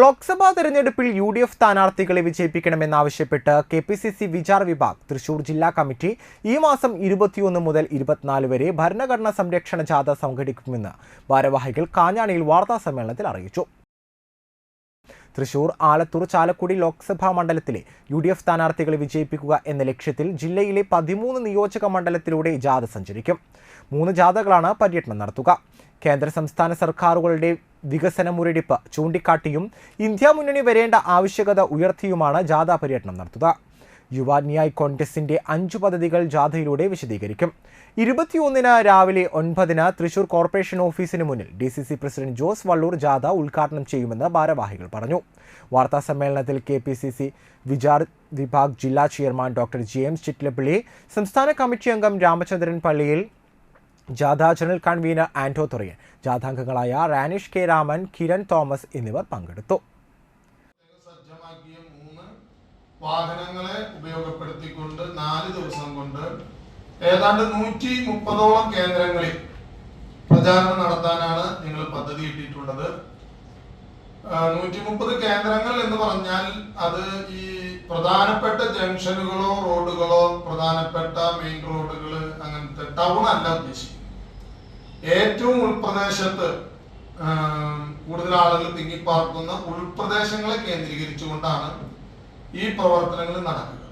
ലോക്സഭാ തെരഞ്ഞെടുപ്പിൽ U D F സ്ഥാനാർത്ഥികളെ വിജയിപ്പിക്കണമെന്നാവശ്യപ്പെട്ട് K P C C Vichar Vibhag Thrissur ജില്ലാ committee ഈ മാസം ഇരുപത്തിയൊന്ന് മുതൽ ഇരുപത്തിനാല് വരെ ഭരണഘടനാ സംരക്ഷണ ജാഥ സംഘടിപ്പിക്കുമെന്ന് ഭാരവാഹികൾ കാഞ്ഞാണിയിൽ വാർത്താ സമ്മേളനത്തിൽ അറിയിച്ചു. തൃശൂർ ആലത്തൂർ ചാലക്കുടി ലോക്സഭാ മണ്ഡലത്തിലെ യു ഡി എഫ് സ്ഥാനാർത്ഥികളെ വിജയിപ്പിക്കുക എന്ന ലക്ഷ്യത്തിൽ ജില്ലയിലെ പതിമൂന്ന് നിയോജക മണ്ഡലത്തിലൂടെ ജാഥ സഞ്ചരിക്കും. മൂന്ന് ജാഥകളാണ് പര്യടനം നടത്തുക. കേന്ദ്ര സംസ്ഥാന സർക്കാരുകളുടെ വികസന മുരടിപ്പ് ചൂണ്ടിക്കാട്ടിയും ഇന്ത്യ മുന്നണി വരേണ്ട ആവശ്യകത ഉയർത്തിയുമാണ് ജാഥ പര്യടനം നടത്തുക. യുവ ന്യായ് കോൺഗ്രസിന്റെ അഞ്ചു പദ്ധതികൾ ജാഥയിലൂടെ വിശദീകരിക്കും. ഇരുപത്തിയൊന്നിന് രാവിലെ ഒൻപതിന് തൃശൂർ കോർപ്പറേഷൻ ഓഫീസിന് മുന്നിൽ D C C president Jose Vallur ജാഥ ഉദ്ഘാടനം ചെയ്യുമെന്ന് ഭാരവാഹികൾ പറഞ്ഞു. വാർത്താ സമ്മേളനത്തിൽ K P C C Vichar Vibhag ജില്ലാ chairman doctor G M Chittilappilly സംസ്ഥാന കമ്മിറ്റി അംഗം രാമചന്ദ്രൻ പള്ളിയിൽ ജാഥ ജനറൽ കൺവീനർ ആന്റോ തുറയൻ ജാഥാംഗങ്ങളായ റാനിഷ് കെ രാമൻ കിരൺ തോമസ് എന്നിവർ പങ്കെടുത്തു. വാഹനങ്ങളെ ഉപയോഗപ്പെടുത്തിക്കൊണ്ട് നാല് ദിവസം കൊണ്ട് ഏതാണ്ട് നൂറ്റി മുപ്പതോളം കേന്ദ്രങ്ങളിൽ പ്രചാരണം നടത്താനാണ് നിങ്ങൾ പദ്ധതി ഇട്ടിട്ടുള്ളത് നൂറ്റി മുപ്പത് കേന്ദ്രങ്ങൾ എന്ന് പറഞ്ഞാൽ അത് ഈ പ്രധാനപ്പെട്ട ജംഗ്ഷനുകളോ റോഡുകളോ പ്രധാനപ്പെട്ട മെയിൻ റോഡുകൾ അങ്ങനത്തെ ടൗൺ അല്ല ഉദ്ദേശിക്കുന്നത്. ഏറ്റവും ഉൾപ്രദേശത്ത് കൂടുതൽ ആളുകൾ തിങ്ങിപ്പാർക്കുന്ന ഉൾപ്രദേശങ്ങളെ കേന്ദ്രീകരിച്ചുകൊണ്ടാണ് ഈ പ്രവർത്തനങ്ങൾ നടക്കുക.